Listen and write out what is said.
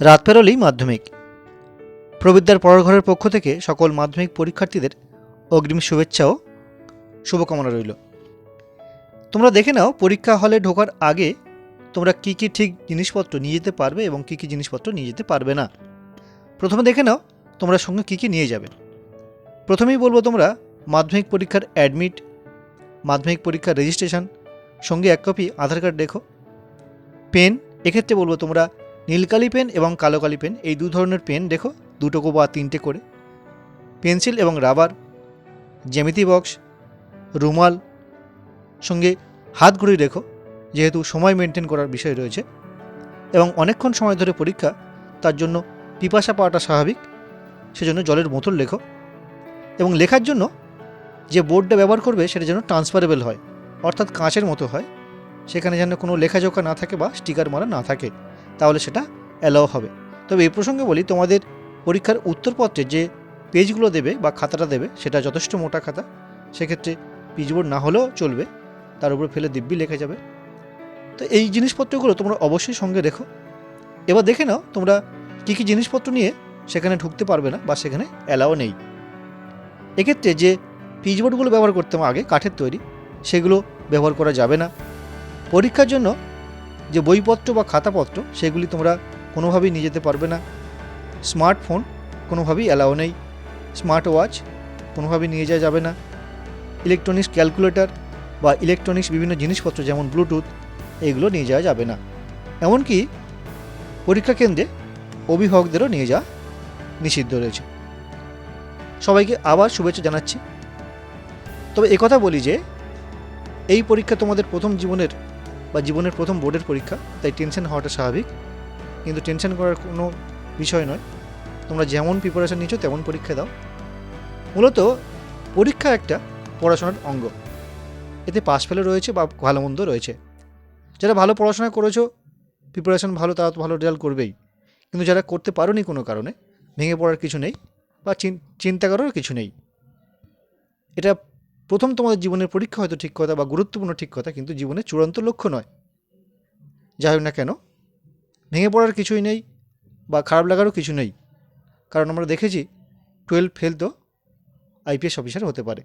রাত পেরোলেই মাধ্যমিক। প্রবিদ্যার পড়ার ঘরের পক্ষ থেকে সকল মাধ্যমিক পরীক্ষার্থীদের অগ্রিম শুভেচ্ছা ও শুভকামনা রইল। তোমরা দেখে নাও পরীক্ষা হলে ঢোকার আগে তোমরা কী কী ঠিক জিনিসপত্র নিয়ে যেতে পারবে এবং কী কী জিনিসপত্র নিয়ে যেতে পারবে না। প্রথমে দেখে নাও তোমরা সঙ্গে কী কী নিয়ে যাবে। প্রথমেই বলব তোমরা মাধ্যমিক পরীক্ষার অ্যাডমিট মাধ্যমিক পরীক্ষার রেজিস্ট্রেশন সঙ্গে এক কপি আধার কার্ড দেখো পেন এক্ষেত্রে বলব তোমরা নীলকালি পেন এবং কালো কালি পেন, এই দু ধরনের পেন দেখো দুটো বা তিনটে করে। পেন্সিল এবং রাবার, জ্যামিতি বক্স, রুমাল, সঙ্গে হাত ঘড়ি রেখো, যেহেতু সময় মেনটেন করার বিষয় রয়েছে। এবং অনেকক্ষণ সময় ধরে পরীক্ষা, তার জন্য পিপাসা পাওয়াটা স্বাভাবিক, সেজন্য জলের বোতল লেখো। এবং লেখার জন্য যে বোর্ডটা ব্যবহার করবে, সেটা যেন ট্রান্সফারেবল হয়, অর্থাৎ কাঁচের মতো হয়, সেখানে যেন কোনো লেখাজোখা না থাকে বা স্টিকার মারা না থাকে। তাহলে সেটা অ্যালাও হবে। তবে এই প্রসঙ্গে বলি, তোমাদের পরীক্ষার উত্তরপত্রে যে পেজগুলো দেবে বা খাতাটা দেবে, সেটা যথেষ্ট মোটা খাতা। সেক্ষেত্রে পিচবোর্ড না হলেও চলবে, তার উপরে ফেলে দিব্যি লেখা যাবে। তো এই জিনিসপত্রগুলো তোমরা অবশ্যই সঙ্গে রেখো। এবার দেখে নাও, তোমরা কী কী জিনিসপত্র নিয়ে সেখানে ঢুকতে পারবে না বা সেখানে অ্যালাও নেই। এক্ষেত্রে যে পিচবোর্ডগুলো ব্যবহার করতাম আগে, কাঠের তৈরি, সেগুলো ব্যবহার করা যাবে না। পরীক্ষার জন্য যে বইপত্র বা খাতাপত্র, সেগুলি তোমরা কোনোভাবেই নিয়ে যেতে পারবে না। স্মার্টফোন কোনোভাবেই অ্যালাও নেই। স্মার্ট ওয়াচ কোনোভাবেই নিয়ে যাওয়া যাবে না। ইলেকট্রনিক্স ক্যালকুলেটর বা ইলেকট্রনিক্স বিভিন্ন জিনিসপত্র যেমন ব্লুটুথ এইগুলো নিয়ে যাওয়া যাবে না। এমনকি পরীক্ষা কেন্দ্রে অভিভাবকদেরও নিয়ে যাওয়া নিষিদ্ধ রয়েছে। সবাইকে আবার শুভেচ্ছা জানাচ্ছি। তবে একথা বলি যে, এই পরীক্ষা তোমাদের প্রথম জীবনের বা জীবনের প্রথম বোর্ডের পরীক্ষা, তাই টেনশন হওয়াটা স্বাভাবিক। কিন্তু টেনশন করার কোনো বিষয় নয়। তোমরা যেমন প্রিপারেশন নিচ্ছ, তেমন পরীক্ষা দাও। মূলত পরীক্ষা একটা পড়াশোনার অঙ্গ। এতে পাশ ফেলে রয়েছে বা ভালো মন্দ রয়েছে। যারা ভালো পড়াশোনা করেছ প্রিপারেশন ভালো তারা তো ভালো রেজাল্ট করবেই। কিন্তু যারা করতে পারোনি কোনো কারণে, ভেঙে পড়ার কিছু নেই বা চিন- চিন্তা করার কিছু নেই। এটা প্রথম তোমাদের জীবনের পরীক্ষা হয়তো ঠিক কথা বা গুরুত্বপূর্ণ ঠিক কথা, কিন্তু জীবনের চূড়ান্ত লক্ষ্য নয়। যাই হোক না কেন, ভেঙে পড়ার কিছুই নেই বা খারাপ লাগারও কিছু নেই। কারণ আমরা দেখেছি টুয়েলভ ফেল তো আইপিএস অফিসার হতে পারে।